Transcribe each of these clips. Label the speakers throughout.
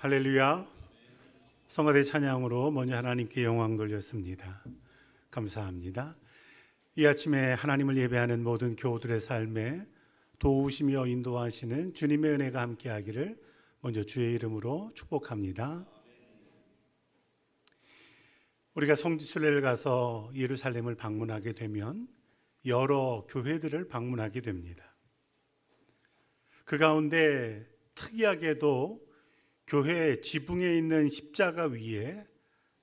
Speaker 1: 할렐루야. 성가대 찬양으로 먼저 하나님께 영광 돌렸습니다. 감사합니다. 이 아침에 하나님을 예배하는 모든 교우들의 삶에 도우시며 인도하시는 주님의 은혜가 함께하기를 먼저 주의 이름으로 축복합니다. 우리가 성지순례를 가서 예루살렘을 방문하게 되면 여러 교회들을 방문하게 됩니다. 그 가운데 특이하게도 교회 지붕에 있는 십자가 위에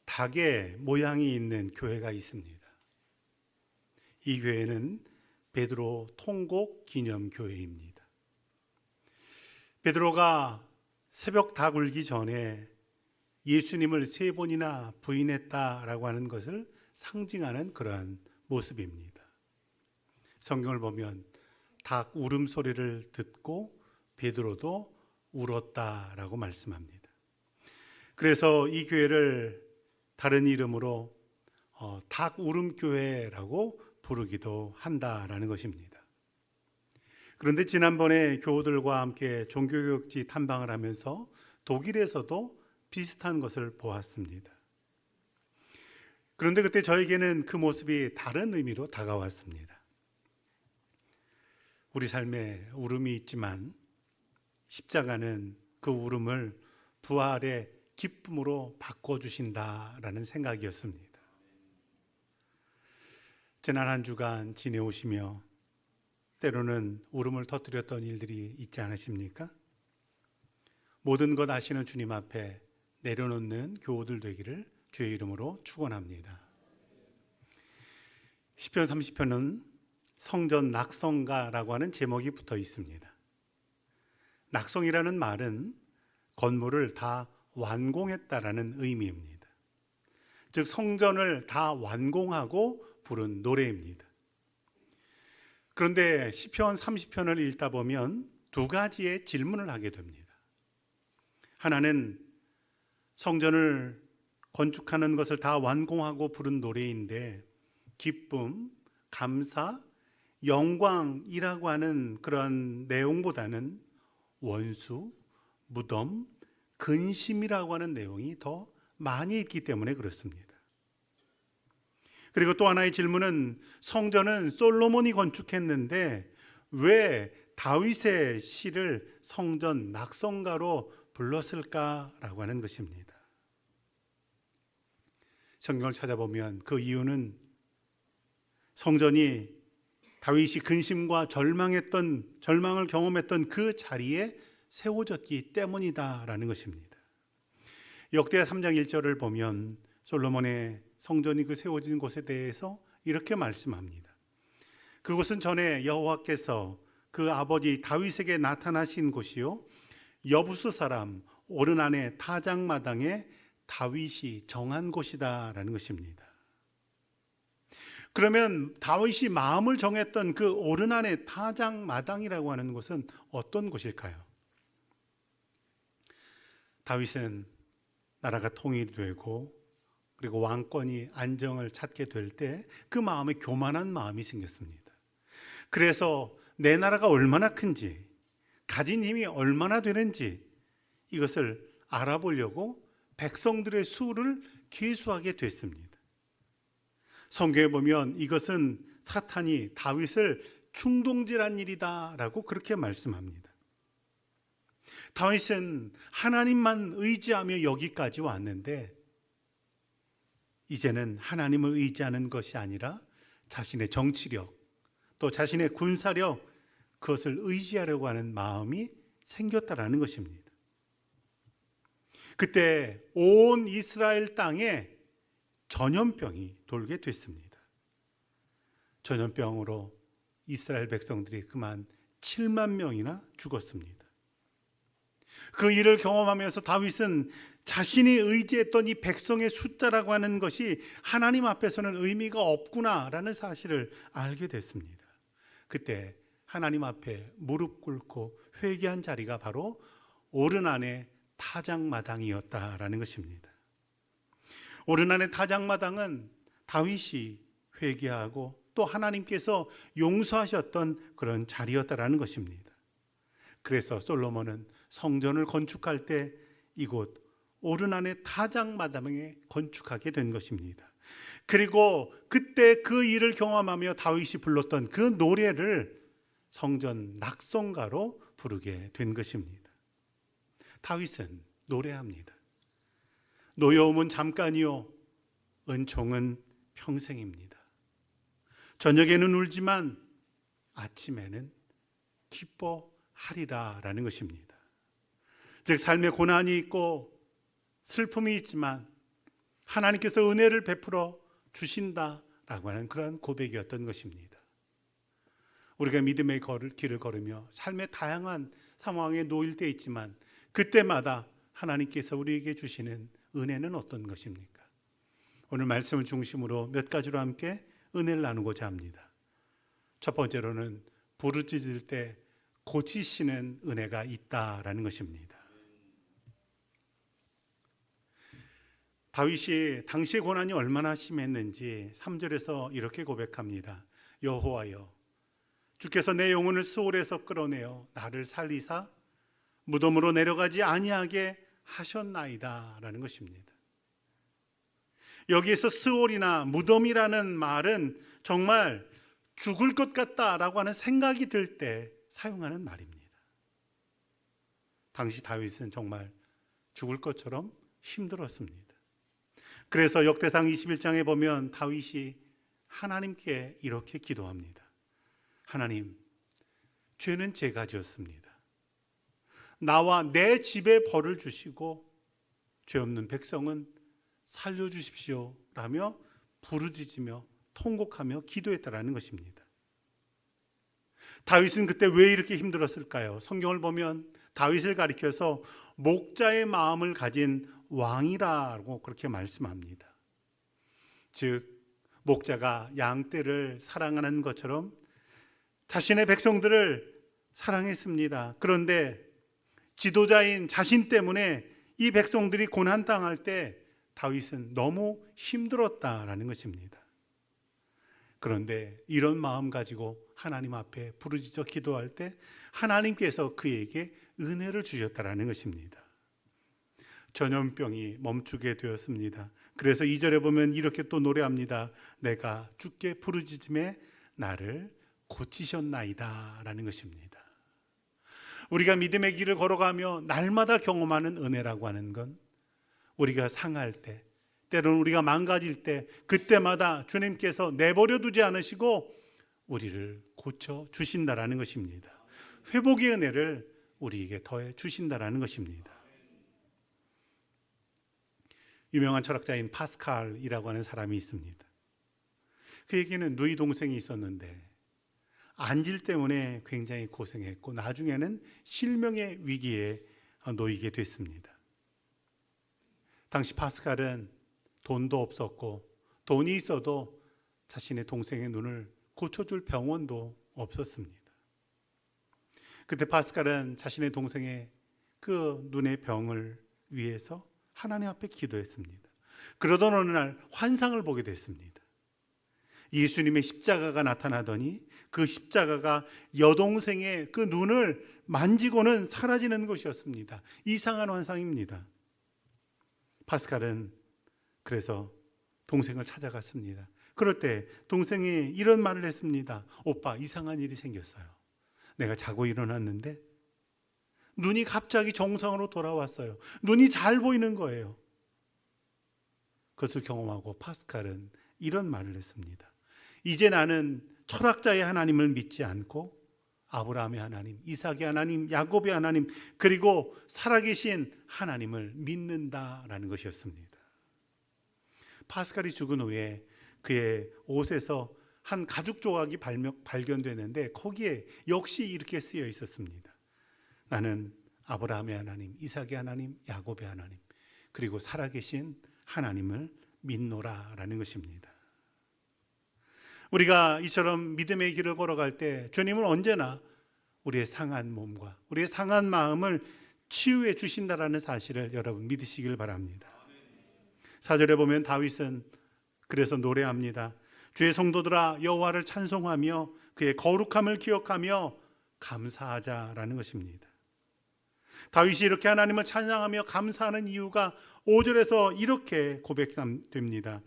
Speaker 1: 닭의 모양이 있는 교회가 있습니다. 이 교회는 베드로 통곡 기념 교회입니다. 베드로가 새벽 닭 울기 전에 예수님을 세 번이나 부인했다라고 하는 것을 상징하는 그러한 모습입니다. 성경을 보면 닭 울음소리를 듣고 베드로도 울었다라고 말씀합니다. 그래서 이 교회를 다른 이름으로 어, 닭 울음 교회라고 부르기도 한다라는 것입니다. 그런데 지난번에 교우들과 함께 종교교육지 탐방을 하면서 독일에서도 비슷한 것을 보았습니다. 그런데 그때 저에게는 그 모습이 다른 의미로 다가왔습니다. 우리 삶에 울음이 있지만 십자가는 그 울음을 부활의 기쁨으로 바꿔주신다라는 생각이었습니다. 지난 한 주간 지내오시며 때로는 울음을 터뜨렸던 일들이 있지 않으십니까? 모든 것 아시는 주님 앞에 내려놓는 교우들 되기를 주의 이름으로 축원합니다. 시편 30편은 성전 낙성가라고 하는 제목이 붙어 있습니다. 낙성이라는 말은 건물을 다 완공했다라는 의미입니다. 즉 성전을 다 완공하고 부른 노래입니다. 그런데 시편 30편을 읽다 보면 두 가지의 질문을 하게 됩니다. 하나는 성전을 건축하는 것을 다 완공하고 부른 노래인데 기쁨, 감사, 영광이라고 하는 그런 내용보다는 원수, 무덤, 근심이라고 하는 내용이 더 많이 있기 때문에 그렇습니다. 그리고 또 하나의 질문은 성전은 솔로몬이 건축했는데 왜 다윗의 시를 성전 낙성가로 불렀을까라고 하는 것입니다. 성경을 찾아보면 그 이유는 성전이 다윗이 근심과 절망했던 절망을 경험했던 그 자리에 세워졌기 때문이다라는 것입니다. 역대 3장 1절을 보면 솔로몬의 성전이 그 세워진 곳에 대해서 이렇게 말씀합니다. 그곳은 전에 여호와께서 그 아버지 다윗에게 나타나신 곳이요 여부수 사람 오르난의 타작마당에 다윗이 정한 곳이다라는 것입니다. 그러면 다윗이 마음을 정했던 그 오르난의 타작마당이라고 하는 곳은 어떤 곳일까요? 다윗은 나라가 통일되고 그리고 왕권이 안정을 찾게 될 때 그 마음에 교만한 마음이 생겼습니다. 그래서 내 나라가 얼마나 큰지, 가진 힘이 얼마나 되는지 이것을 알아보려고 백성들의 수를 계수하게 됐습니다. 성경에 보면 이것은 사탄이 다윗을 충동질한 일이다라고 그렇게 말씀합니다. 다윗은 하나님만 의지하며 여기까지 왔는데 이제는 하나님을 의지하는 것이 아니라 자신의 정치력 또 자신의 군사력 그것을 의지하려고 하는 마음이 생겼다라는 것입니다. 그때 온 이스라엘 땅에 전염병이 돌게 됐습니다. 전염병으로 이스라엘 백성들이 그만 7만 명이나 죽었습니다. 그 일을 경험하면서 다윗은 자신이 의지했던 이 백성의 숫자라고 하는 것이 하나님 앞에서는 의미가 없구나라는 사실을 알게 됐습니다. 그때 하나님 앞에 무릎 꿇고 회개한 자리가 바로 오르난의 타작마당이었다라는 것입니다. 오르난의 타작마당은 다윗이 회개하고 또 하나님께서 용서하셨던 그런 자리였다라는 것입니다. 그래서 솔로몬은 성전을 건축할 때 이곳 오르난의 타작 마당에 건축하게 된 것입니다. 그리고 그때 그 일을 경험하며 다윗이 불렀던 그 노래를 성전 낙성가로 부르게 된 것입니다. 다윗은 노래합니다. 노여움은 잠깐이요 은총은 평생입니다. 저녁에는 울지만 아침에는 기뻐하리라라는 것입니다. 즉 삶에 고난이 있고 슬픔이 있지만 하나님께서 은혜를 베풀어 주신다라고 하는 그런 고백이었던 것입니다. 우리가 믿음의 길을 걸으며 삶의 다양한 상황에 놓일 때 있지만 그때마다 하나님께서 우리에게 주시는 은혜는 어떤 것입니까? 오늘 말씀을 중심으로 몇 가지로 함께 은혜를 나누고자 합니다. 첫 번째로는 부르짖을 때 고치시는 은혜가 있다라는 것입니다. 다윗이 당시의 고난이 얼마나 심했는지 3절에서 이렇게 고백합니다. 여호와여 주께서 내 영혼을 수월에서 끌어내어 나를 살리사 무덤으로 내려가지 아니하게 하셨나이다라는 것입니다. 여기에서 스올이나 무덤이라는 말은 정말 죽을 것 같다라고 하는 생각이 들 때 사용하는 말입니다. 당시 다윗은 정말 죽을 것처럼 힘들었습니다. 그래서 역대상 21장에 보면 다윗이 하나님께 이렇게 기도합니다. 하나님, 죄는 제가 지었습니다. 나와 내 집에 벌을 주시고 죄 없는 백성은 살려주십시오. 라며 부르짖으며 통곡하며 기도했다라는 것입니다. 다윗은 그때 왜 이렇게 힘들었을까요? 성경을 보면 다윗을 가리켜서 목자의 마음을 가진 왕이라고 그렇게 말씀합니다. 즉, 목자가 양떼를 사랑하는 것처럼 자신의 백성들을 사랑했습니다. 그런데 지도자인 자신 때문에 이 백성들이 고난 당할 때 다윗은 너무 힘들었다라는 것입니다. 그런데 이런 마음 가지고 하나님 앞에 부르짖어 기도할 때 하나님께서 그에게 은혜를 주셨다라는 것입니다. 전염병이 멈추게 되었습니다. 그래서 2절에 보면 이렇게 또 노래합니다. 내가 주께 부르짖음에 나를 고치셨나이다라는 것입니다. 우리가 믿음의 길을 걸어가며 날마다 경험하는 은혜라고 하는 건 우리가 상할 때, 때로는 우리가 망가질 때, 그때마다 주님께서 내버려 두지 않으시고 우리를 고쳐 주신다라는 것입니다. 회복의 은혜를 우리에게 더해 주신다라는 것입니다. 유명한 철학자인 파스칼이라고 하는 사람이 있습니다. 그에게는 누이 동생이 있었는데 안질 때문에 굉장히 고생했고 나중에는 실명의 위기에 놓이게 됐습니다. 당시 파스칼은 돈도 없었고 돈이 있어도 자신의 동생의 눈을 고쳐줄 병원도 없었습니다. 그때 파스칼은 자신의 동생의 그 눈의 병을 위해서 하나님 앞에 기도했습니다. 그러던 어느 날 환상을 보게 됐습니다. 예수님의 십자가가 나타나더니 그 십자가가 여동생의 그 눈을 만지고는 사라지는 것이었습니다. 이상한 환상입니다. 파스칼은 그래서 동생을 찾아갔습니다. 그럴 때 동생이 이런 말을 했습니다. 오빠, 이상한 일이 생겼어요. 내가 자고 일어났는데 눈이 갑자기 정상으로 돌아왔어요. 눈이 잘 보이는 거예요. 그것을 경험하고 파스칼은 이런 말을 했습니다. 이제 나는 철학자의 하나님을 믿지 않고 아브라함의 하나님, 이삭의 하나님, 야곱의 하나님, 그리고 살아계신 하나님을 믿는다라는 것이었습니다. 파스칼이 죽은 후에 그의 옷에서 한 가죽 조각이 발견되는데 거기에 역시 이렇게 쓰여 있었습니다. 나는 아브라함의 하나님, 이삭의 하나님, 야곱의 하나님, 그리고 살아계신 하나님을 믿노라라는 것입니다. 우리가 이처럼 믿음의 길을 걸어갈 때 주님은 언제나 우리의 상한 몸과 우리의 상한 마음을 치유해 주신다라는 사실을 여러분 믿으시길 바랍니다. 사절에 보면 다윗은 그래서 노래합니다. 주의 성도들아 여호와를 찬송하며 그의 거룩함을 기억하며 감사하자라는 것입니다. 다윗이 이렇게 하나님을 찬양하며 감사하는 이유가 5절에서 이렇게 고백됩니다.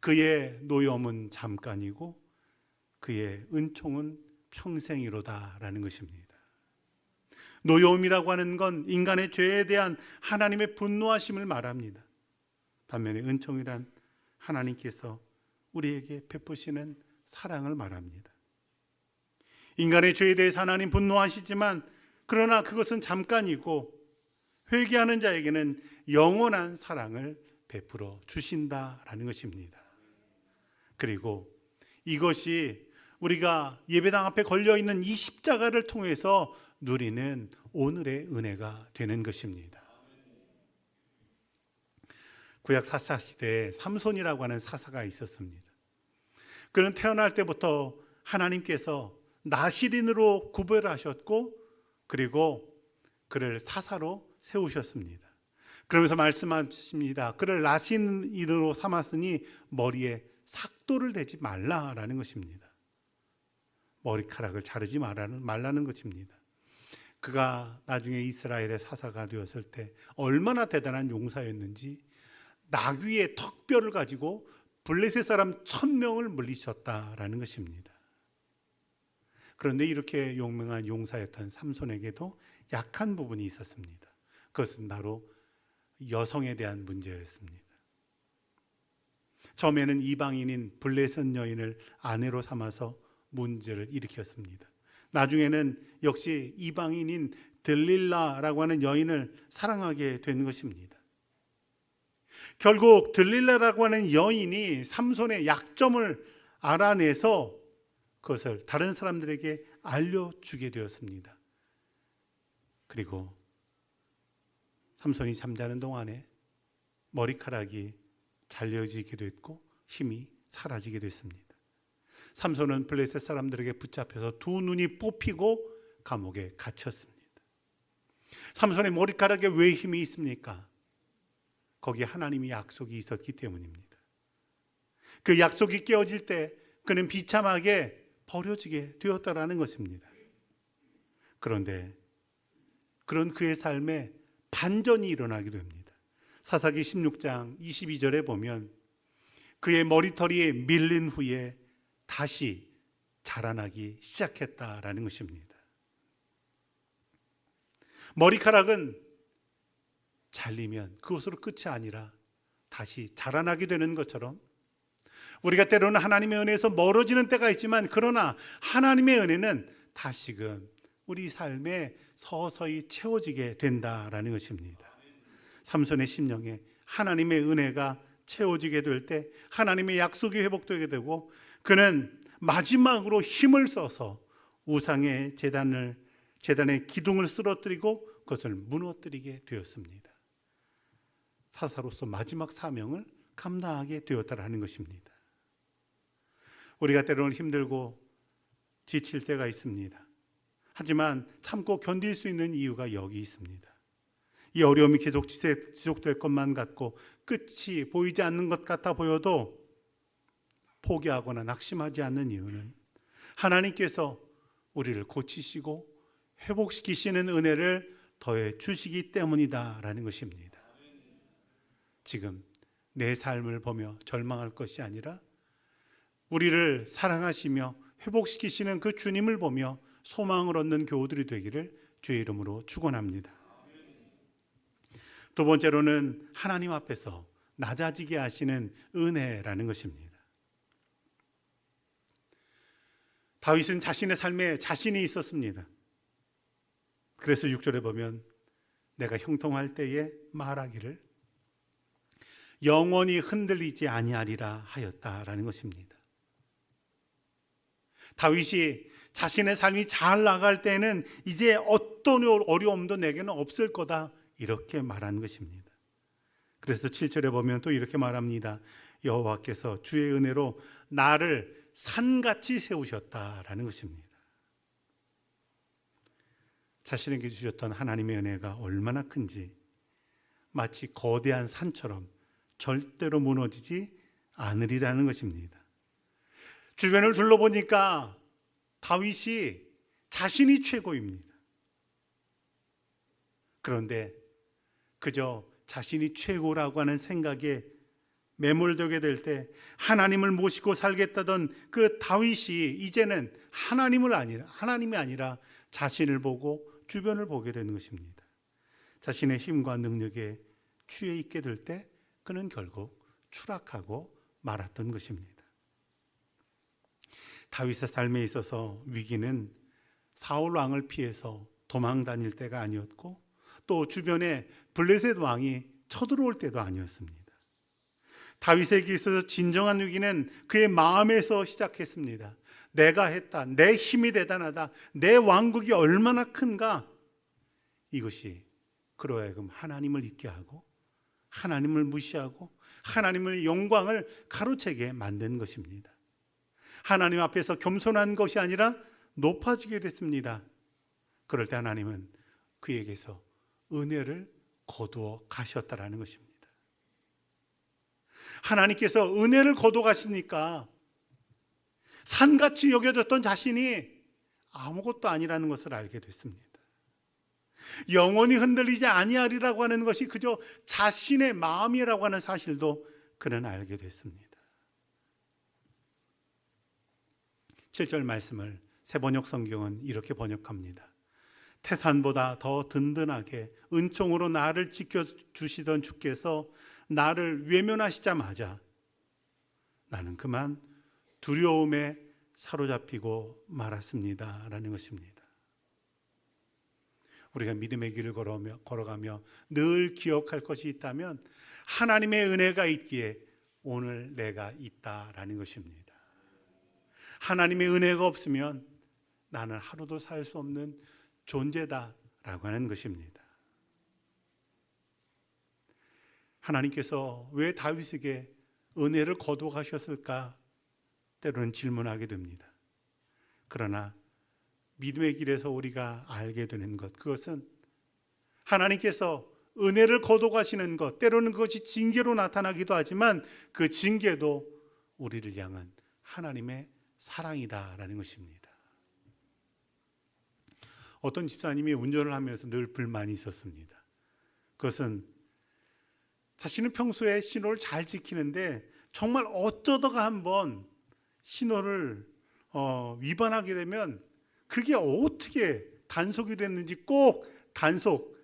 Speaker 1: 그의 노염은 잠깐이고 그의 은총은 평생이로다라는 것입니다. 노여움이라고 하는 건 인간의 죄에 대한 하나님의 분노하심을 말합니다. 반면에 은총이란 하나님께서 우리에게 베푸시는 사랑을 말합니다. 인간의 죄에 대해서 하나님 분노하시지만 그러나 그것은 잠깐이고 회개하는 자에게는 영원한 사랑을 베풀어 주신다라는 것입니다. 그리고 이것이 우리가 예배당 앞에 걸려 있는 이 십자가를 통해서 누리는 오늘의 은혜가 되는 것입니다. 구약 사사 시대에 삼손이라고 하는 사사가 있었습니다. 그는 태어날 때부터 하나님께서 나시린으로 구별하셨고 그리고 그를 사사로 세우셨습니다. 그러면서 말씀하십니다. 그를 나시린으로 삼았으니 머리에 삭도를 대지 말라라는 것입니다. 머리카락을 자르지 말라는, 말라는 것입니다. 그가 나중에 이스라엘의 사사가 되었을 때 얼마나 대단한 용사였는지 나귀의 턱뼈를 가지고 블레셋 사람 천 명을 물리쳤다라는 것입니다. 그런데 이렇게 용맹한 용사였던 삼손에게도 약한 부분이 있었습니다. 그것은 바로 여성에 대한 문제였습니다. 처음에는 이방인인 블레셋 여인을 아내로 삼아서 문제를 일으켰습니다. 나중에는 역시 이방인인 들릴라라고 하는 여인을 사랑하게 된 것입니다. 결국 들릴라라고 하는 여인이 삼손의 약점을 알아내서 그것을 다른 사람들에게 알려주게 되었습니다. 그리고 삼손이 잠자는 동안에 머리카락이 잘려지게 됐고 힘이 사라지게 됐습니다. 삼손은 블레셋 사람들에게 붙잡혀서 두 눈이 뽑히고 감옥에 갇혔습니다. 삼손의 머리카락에 왜 힘이 있습니까? 거기에 하나님의 약속이 있었기 때문입니다. 그 약속이 깨어질 때 그는 비참하게 버려지게 되었다라는 것입니다. 그런데 그런 그의 삶에 반전이 일어나게 됩니다. 사사기 16장 22절에 보면 그의 머리털이 밀린 후에 다시 자라나기 시작했다라는 것입니다. 머리카락은 잘리면 그것으로 끝이 아니라 다시 자라나게 되는 것처럼 우리가 때로는 하나님의 은혜에서 멀어지는 때가 있지만 그러나 하나님의 은혜는 다시금 우리 삶에 서서히 채워지게 된다라는 것입니다. 삼손의 심령에 하나님의 은혜가 채워지게 될 때 하나님의 약속이 회복되게 되고 그는 마지막으로 힘을 써서 우상의 재단을 재단의 기둥을 쓰러뜨리고 그것을 무너뜨리게 되었습니다. 사사로서 마지막 사명을 감당하게 되었다라는 것입니다. 우리가 때로는 힘들고 지칠 때가 있습니다. 하지만 참고 견딜 수 있는 이유가 여기 있습니다. 이 어려움이 계속 지속될 것만 같고 끝이 보이지 않는 것 같아 보여도 포기하거나 낙심하지 않는 이유는 하나님께서 우리를 고치시고 회복시키시는 은혜를 더해 주시기 때문이다라는 것입니다. 지금 내 삶을 보며 절망할 것이 아니라 우리를 사랑하시며 회복시키시는 그 주님을 보며 소망을 얻는 교우들이 되기를 주의 이름으로 축원합니다. 두 번째로는 하나님 앞에서 낮아지게 하시는 은혜라는 것입니다. 다윗은 자신의 삶에 자신이 있었습니다. 그래서 6절에 보면 내가 형통할 때에 말하기를 영원히 흔들리지 아니하리라 하였다라는 것입니다. 다윗이 자신의 삶이 잘 나갈 때는 이제 어떤 어려움도 내게는 없을 거다 이렇게 말한 것입니다. 그래서 7절에 보면 또 이렇게 말합니다. 여호와께서 주의 은혜로 나를 산같이 세우셨다라는 것입니다. 자신에게 주셨던 하나님의 은혜가 얼마나 큰지 마치 거대한 산처럼 절대로 무너지지 않으리라는 것입니다. 주변을 둘러보니까 다윗이 자신이 최고입니다. 그런데 그저 자신이 최고라고 하는 생각에 매몰되게 될 때 하나님을 모시고 살겠다던 그 다윗이 이제는 하나님을 아니라 하나님이 아니라 자신을 보고 주변을 보게 되는 것입니다. 자신의 힘과 능력에 취해 있게 될 때 그는 결국 추락하고 말았던 것입니다. 다윗의 삶에 있어서 위기는 사울 왕을 피해서 도망 다닐 때가 아니었고 또 주변에 블레셋 왕이 쳐들어올 때도 아니었습니다. 다윗에게 있어서 진정한 위기는 그의 마음에서 시작했습니다. 내가 했다. 내 힘이 대단하다. 내 왕국이 얼마나 큰가. 이것이 그로 하여금 하나님을 잊게 하고 하나님을 무시하고 하나님의 영광을 가로채게 만든 것입니다. 하나님 앞에서 겸손한 것이 아니라 높아지게 됐습니다. 그럴 때 하나님은 그에게서 은혜를 거두어 가셨다라는 것입니다. 하나님께서 은혜를 거두어 가시니까 산같이 여겨졌던 자신이 아무것도 아니라는 것을 알게 됐습니다. 영원히 흔들리지 아니하리라고 하는 것이 그저 자신의 마음이라고 하는 사실도 그는 알게 됐습니다. 7절 말씀을 세번역 성경은 이렇게 번역합니다. 태산보다 더 든든하게 은총으로 나를 지켜 주시던 주께서 나를 외면하시자마자 나는 그만 두려움에 사로잡히고 말았습니다 라는 것입니다. 우리가 믿음의 길을 걸어가며, 걸어가며 늘 기억할 것이 있다면 하나님의 은혜가 있기에 오늘 내가 있다라는 것입니다. 하나님의 은혜가 없으면 나는 하루도 살 수 없는 존재다라고 하는 것입니다. 하나님께서 왜 다윗에게 은혜를 거두어 가셨을까? 때로는 질문하게 됩니다. 그러나 믿음의 길에서 우리가 알게 되는 것, 그것은 하나님께서 은혜를 거둬 가시는 것, 때로는 그것이 징계로 나타나기도 하지만 그 징계도 우리를 향한 하나님의 사랑이다라는 것입니다. 어떤 집사님이 운전을 하면서 늘 불만이 있었습니다. 그것은 자신은 평소에 신호를 잘 지키는데 정말 어쩌다가 한번 신호를 어, 위반하게 되면 그게 어떻게 단속이 됐는지 꼭 단속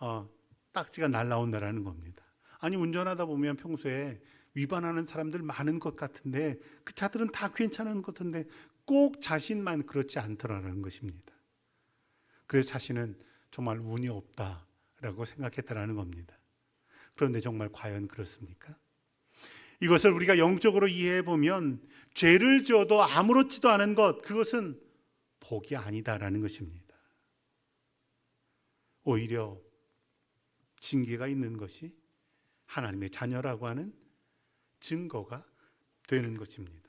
Speaker 1: 어, 딱지가 날라온다라는 겁니다. 아니 운전하다 보면 평소에 위반하는 사람들 많은 것 같은데 그 차들은 다 괜찮은 것 같은데 꼭 자신만 그렇지 않더라는 것입니다. 그래서 자신은 정말 운이 없다라고 생각했다라는 겁니다. 그런데 정말 과연 그렇습니까? 이것을 우리가 영적으로 이해해 보면 죄를 지어도 아무렇지도 않은 것 그것은 복이 아니다라는 것입니다. 오히려 징계가 있는 것이 하나님의 자녀라고 하는 증거가 되는 것입니다.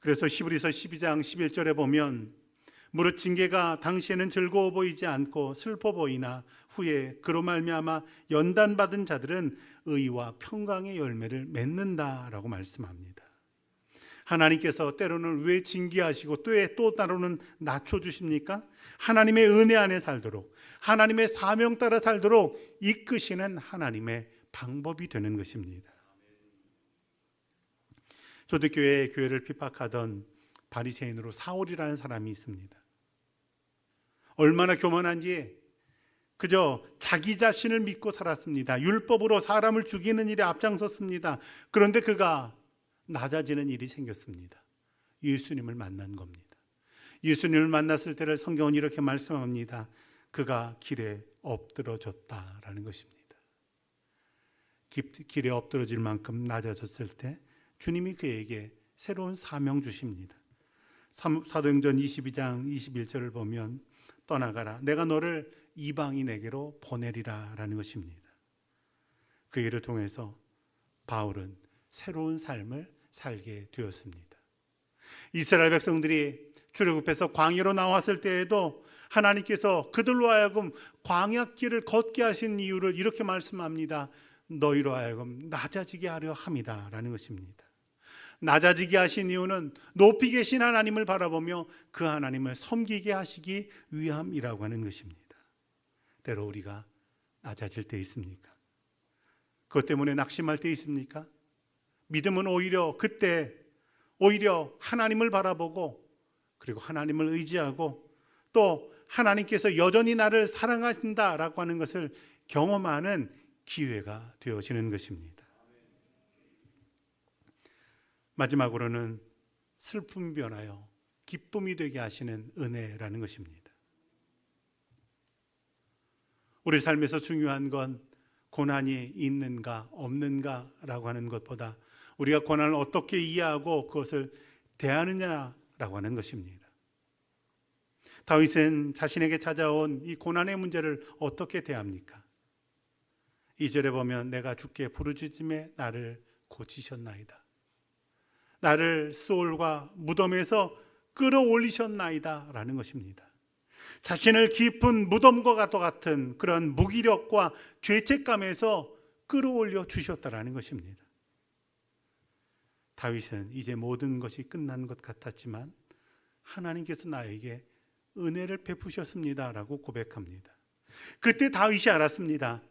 Speaker 1: 그래서 시브리서 12장 11절에 보면 무릇 징계가 당시에는 즐거워 보이지 않고 슬퍼 보이나 후에 그로 말미암아 연단 받은 자들은 의와 평강의 열매를 맺는다라고 말씀합니다. 하나님께서 때로는 왜 징계하시고 또또 따로는 낮춰 주십니까? 하나님의 은혜 안에 살도록 하나님의 사명 따라 살도록 이끄시는 하나님의 방법이 되는 것입니다. 초대교회 교회를 핍박하던 바리새인으로 사울이라는 사람이 있습니다. 얼마나 교만한지 그저 자기 자신을 믿고 살았습니다. 율법으로 사람을 죽이는 일에 앞장섰습니다. 그런데 그가 낮아지는 일이 생겼습니다. 예수님을 만난 겁니다. 예수님을 만났을 때를 성경은 이렇게 말씀합니다. 그가 길에 엎드러졌다라는 것입니다. 길에 엎드러질 만큼 낮아졌을 때 주님이 그에게 새로운 사명 주십니다. 사도행전 22장 21절을 보면 떠나가라 내가 너를 이방인에게로 보내리라 라는 것입니다. 그 일을 통해서 바울은 새로운 삶을 살게 되었습니다. 이스라엘 백성들이 출애굽해서 광야로 나왔을 때에도 하나님께서 그들로 하여금 광야길을 걷게 하신 이유를 이렇게 말씀합니다. 너희로 하여금 낮아지게 하려 함이다라는 것입니다. 낮아지게 하신 이유는 높이 계신 하나님을 바라보며 그 하나님을 섬기게 하시기 위함이라고 하는 것입니다. 때로 우리가 낮아질 때 있습니까? 그것 때문에 낙심할 때 있습니까? 믿음은 오히려 그때 오히려 하나님을 바라보고 그리고 하나님을 의지하고 또 하나님께서 여전히 나를 사랑하신다라고 하는 것을 경험하는 기회가 되어지는 것입니다. 마지막으로는 슬픔이 변하여 기쁨이 되게 하시는 은혜라는 것입니다. 우리 삶에서 중요한 건 고난이 있는가 없는가라고 하는 것보다 우리가 고난을 어떻게 이해하고 그것을 대하느냐라고 하는 것입니다. 다윗은 자신에게 찾아온 이 고난의 문제를 어떻게 대합니까? 이절에 보면 내가 주께 부르짖음에 나를 고치셨나이다. 나를 수올과 무덤에서 끌어올리셨나이다 라는 것입니다. 자신을 깊은 무덤과 같은 그런 무기력과 죄책감에서 끌어올려 주셨다라는 것입니다. 다윗은 이제 모든 것이 끝난 것 같았지만 하나님께서 나에게 은혜를 베푸셨습니다라고 고백합니다. 그때 다윗이 알았습니다.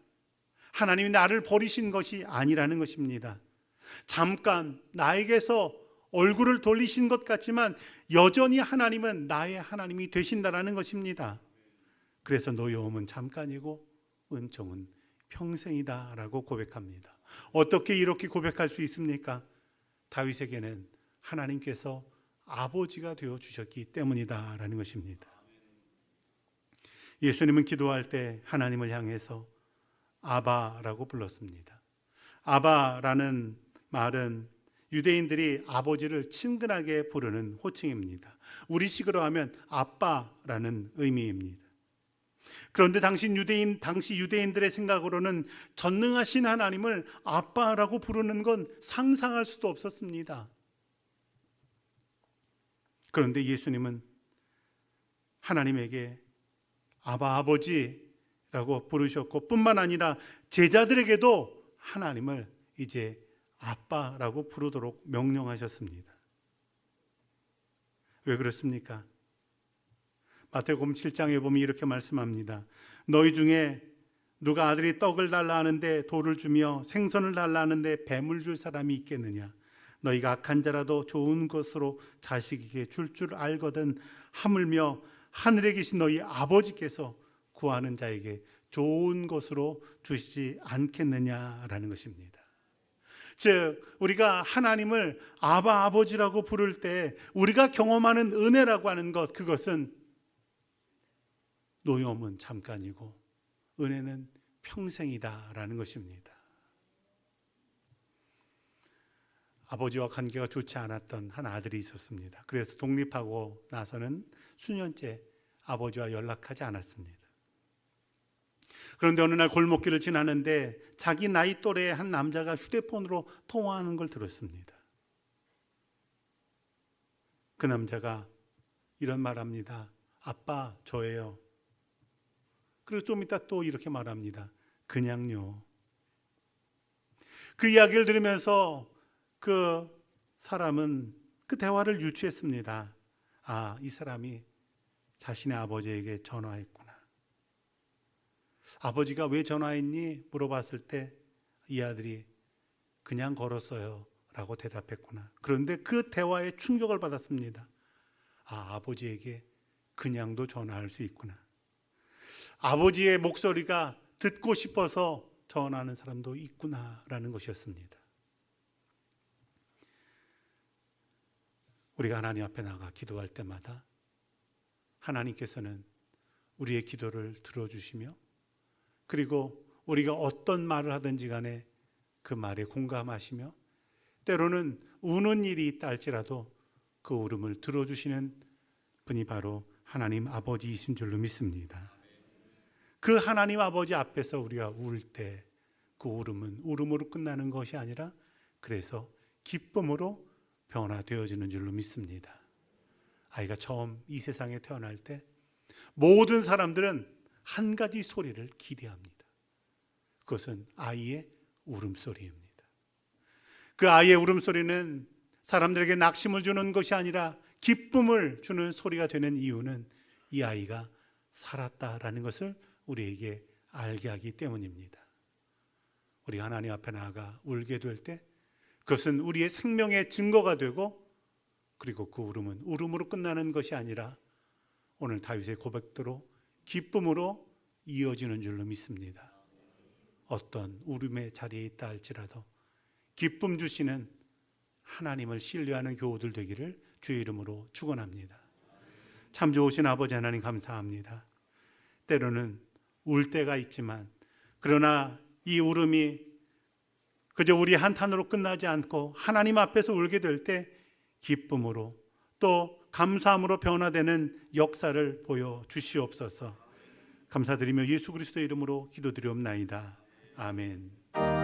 Speaker 1: 하나님이 나를 버리신 것이 아니라는 것입니다. 잠깐 나에게서 얼굴을 돌리신 것 같지만 여전히 하나님은 나의 하나님이 되신다라는 것입니다. 그래서 노여움은 잠깐이고 은총은 평생이다라고 고백합니다. 어떻게 이렇게 고백할 수 있습니까? 다윗에게는 하나님께서 아버지가 되어 주셨기 때문이다라는 것입니다. 예수님은 기도할 때 하나님을 향해서 아바라고 불렀습니다. 아바라는 말은 유대인들이 아버지를 친근하게 부르는 호칭입니다. 우리식으로 하면 아빠라는 의미입니다. 그런데 당시 유대인 당시 유대인들의 생각으로는 전능하신 하나님을 아빠라고 부르는 건 상상할 수도 없었습니다. 그런데 예수님은 하나님에게 아바 아버지라고 부르셨고 뿐만 아니라 제자들에게도 하나님을 이제 아빠라고 부르도록 명령하셨습니다. 왜 그렇습니까? 마태복음 7장에 보면 이렇게 말씀합니다. 너희 중에 누가 아들이 떡을 달라 하는데 돌을 주며 생선을 달라 하는데 뱀을 줄 사람이 있겠느냐? 너희가 악한 자라도 좋은 것으로 자식에게 줄줄 알거든 하물며 하늘에 계신 너희 아버지께서 구하는 자에게 좋은 것으로 주시지 않겠느냐라는 것입니다. 즉 우리가 하나님을 아바 아버지라고 부를 때 우리가 경험하는 은혜라고 하는 것 그것은 노여움은 잠깐이고 은혜는 평생이다라는 것입니다. 아버지와 관계가 좋지 않았던 한 아들이 있었습니다. 그래서 독립하고 나서는 수년째 아버지와 연락하지 않았습니다. 그런데 어느 날 골목길을 지나는데 자기 나이 또래의 한 남자가 휴대폰으로 통화하는 걸 들었습니다. 그 남자가 이런 말 합니다. 아빠, 저예요. 그리고 좀 이따 또 이렇게 말합니다. 그냥요. 그 이야기를 들으면서 그 사람은 그 대화를 유추했습니다. 아, 이 사람이 자신의 아버지에게 전화했구나. 아버지가 왜 전화했니? 물어봤을 때 이 아들이 그냥 걸었어요. 라고 대답했구나. 그런데 그 대화에 충격을 받았습니다. 아, 아버지에게 그냥도 전화할 수 있구나. 아버지의 목소리가 듣고 싶어서 전화하는 사람도 있구나라는 것이었습니다. 우리가 하나님 앞에 나가 기도할 때마다 하나님께서는 우리의 기도를 들어주시며 그리고 우리가 어떤 말을 하든지 간에 그 말에 공감하시며 때로는 우는 일이 있다 할지라도 그 울음을 들어주시는 분이 바로 하나님 아버지이신 줄로 믿습니다. 그 하나님 아버지 앞에서 우리가 울 때 그 울음은 울음으로 끝나는 것이 아니라 그래서 기쁨으로 변화되어지는 줄로 믿습니다. 아이가 처음 이 세상에 태어날 때 모든 사람들은 한 가지 소리를 기대합니다. 그것은 아이의 울음소리입니다. 그 아이의 울음소리는 사람들에게 낙심을 주는 것이 아니라 기쁨을 주는 소리가 되는 이유는 이 아이가 살았다라는 것을 우리에게 알게 하기 때문입니다. 우리 하나님 앞에 나아가 울게 될 때 그것은 우리의 생명의 증거가 되고 그리고 그 울음은 울음으로 끝나는 것이 아니라 오늘 다윗의 고백대로 기쁨으로 이어지는 줄로 믿습니다. 어떤 울음의 자리에 있다 할지라도 기쁨 주시는 하나님을 신뢰하는 교우들 되기를 주의 이름으로 축원합니다. 참 좋으신 아버지 하나님 감사합니다. 때로는 울 때가 있지만 그러나 이 울음이 그저 우리 한탄으로 끝나지 않고 하나님 앞에서 울게 될 때 기쁨으로 또 감사함으로 변화되는 역사를 보여 주시옵소서. 감사드리며 예수 그리스도의 이름으로 기도드리옵나이다. 아멘.